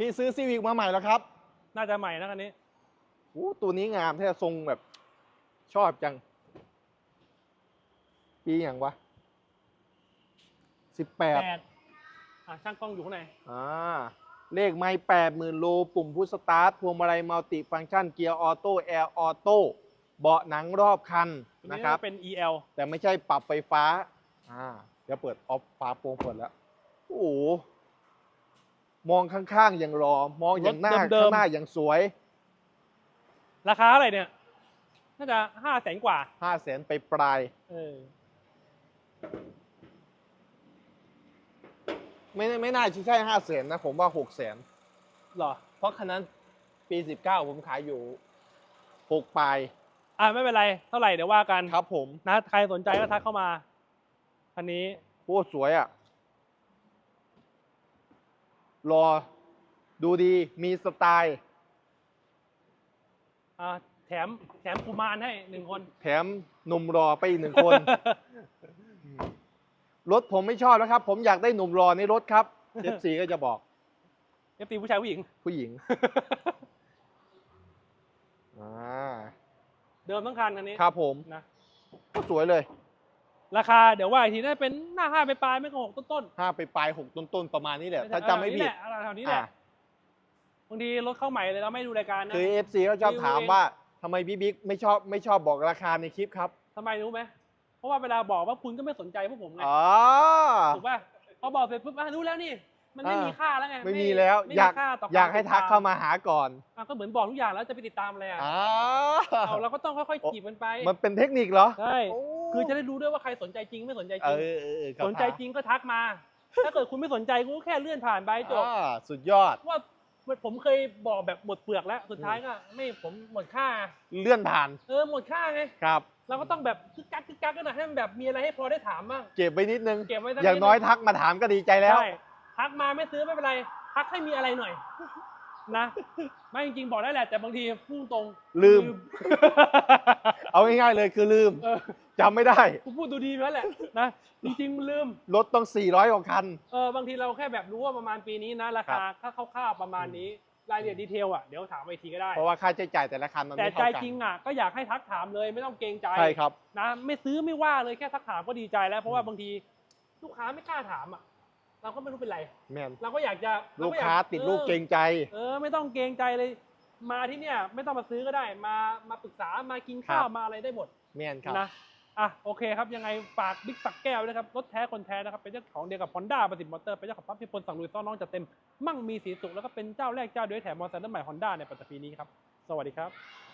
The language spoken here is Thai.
พี่ซื้อซีวิกมาใหม่แล้วครับน่าจะใหม่นะคันนี้อู้ตัวนี้งามแท้ทรงแบบ ชอบจัง ปีอย่างวะสิบแปดแปดอะช่างกล้องอยู่ข้างในอ่าเลขไม่แปดหมื่นโลปุ่มพุชสตาร์ทพวงมาลัยมัลติฟังก์ชันเกียร์ออโต้แอร์ออโต้เบาะหนังรอบคันตัวนะครับเป็น EL แต่ไม่ใช่ปรับไฟฟ้าอ่าเดี๋ยวเปิดออฟฟ้าโปร่งเปิดแล้ว โอ้โห มองข้างๆอย่างรอ มองอย่างหน้ารถเดิมๆ ข้างหน้าอย่างสวยราคาอะไรเนี่ย น่าจะห้าแสนกว่า ห้าแสนไปปลายเออ ไม่ไม่น่าจะใช่ห้าแสนนะผมว่าหกแสนเหรอ เพราะคันนั้นปีสิบเก้าผมขายอยู่หกปลายอะไม่เป็นไร เท่าไหร่เดี๋ยวว่ากันครับผมนะใครสนใจก็ทักเข้ามาคันนี้ โคตรสวยอะ รอดูดีมีสไตล์ อะแถมแถมกุมารให้หนึ่งคน แถมหนุ่มรอไปอีกหนึ่งคน รถผมไม่ชอบแล้วครับ ผมอยากได้หนุ่มรอในรถครับ F4 ก็จะบอกเอฟตีผู้ชายผู้หญิง ผู้หญิงอ่าเดิมทั้งคันคันนี้ครับผมนะก็สวยเลย ราคาเดี๋ยวว่าอีกทีน่าจะเป็นหน้าห้าไปปลายไม่ก็หกต้นห้าไปปลายหกต้นๆประมาณนี้แหๆละถ้าจำไม่ผิดแถวนี้แหละอ่าบางทีรถเข้าใหม่เลยเราไม่ดูรายการนะ คือ FC ก็ชอบรีวิวถามเองว่าทำไมพี่บิ๊กไม่ชอบไม่ชอบบอกราคาในคลิปครับทำไมรู้ไหม เพราะว่าเวลาบอกว่าคุณก็ไม่สนใจพวกผมไง อ๋อ ถูกป่ะ พอบอกเสร็จปุ๊บอะรู้แล้วนี่ มันไม่อ่ามีมีค่าแล้วไงไม่มีแล้วไม่อยากมีค่าต่ออยากให้ทักเข้ามาหาก่อนอะก็เหมือนบอกทุกอย่างแล้วจะไปติดตามอะไรอะอ๋อเอาเราก็ต้องค่อยๆจีบมันไป มันเป็นเทคนิคเหรอใช่ โคือจะได้รู้ด้วยว่าใครสนใจจริงไม่สนใจเอจริง อเออเออครับสนใจจริงก็ทักมา ถ้าเกิดคุณไม่สนใจกูก็แค่เลื่อนผ่านไปจบอ่าสุดยอดเพราะว่าผมเคยบอกแบบหมดเปลือกแล้วสุดท้ายก็ไม่ผมหมดค่า เลื่อนผ่านเออหมดค่าไง ครับ เราก็ต้องแบบกึกกักกึกกักกันหน่อยให้มันแบบมีอะไรให้พอได้ถามบ้างเก็บไว้นิดนึง เก็บไว้สักอย่างดน้อยทักมาถามก็ดีใจแล้ว ใช่ทักมาไม่ซื้อไม่เป็นไรทักให้มีอะไรหน่อย นะไม่จริงๆบอกได้แหละแต่บางทีพูดตรงลืม เอาง่ายๆเลยคือลืม เออ จำไม่ได้ กูพูดดูดีไปแล้วแหละนะจริงๆมันลืมรถต้อง 400กว่าคัน เออบางทีเราแค่แบบรู้ว่าประมาณปีนี้นะราคาค่าคร่าวๆประมาณนี้รายละเอียดดีเทลอะเดี๋ยวถามอีกทีก็ได้ เพราะว่าค่าใช้จ่ายแต่ละคันมันแต่ไม่ใจเท่ากัน จริงอะก็อยากให้ทักถามเลยไม่ต้องเกรงใจใช่ครับ นะไม่ซื้อไม่ว่าเลยแค่ทักถามก็ดีใจแล้วเพราะว่าบางทีลูกค้าไม่กล้าถามอะเราก็ไม่รู้เป็นไรแมนเราก็อยากจะเรลูกอยค้าติดลูกเกรงใจ เออ ไม่ต้องเกรงใจเลย มาที่เนี่ย ไม่ต้องมาซื้อก็ได้ มามาปรึกษามากินข้าวครับ มาอะไรได้หมดแมนครับ นะ อะโอเคครับยังไงฝากบิ๊กสักแก้วด้วยครับรถแท้คนแท้นะครับเป็นเจ้าของเดียวกับฮอนด้าประสิทธิ์มอเตอร์เป็นเจ้าของปั๊มที่พลสั่งลุยซ่อนน้องจะเต็มมั่งมีสีสุขแล้วก็เป็นเจ้าแรกเจ้าเดียวแถมมอเตอร์ไซค์ใหม่ฮอนด้าในปัจจุบันนี้ครับสวัสดีครับ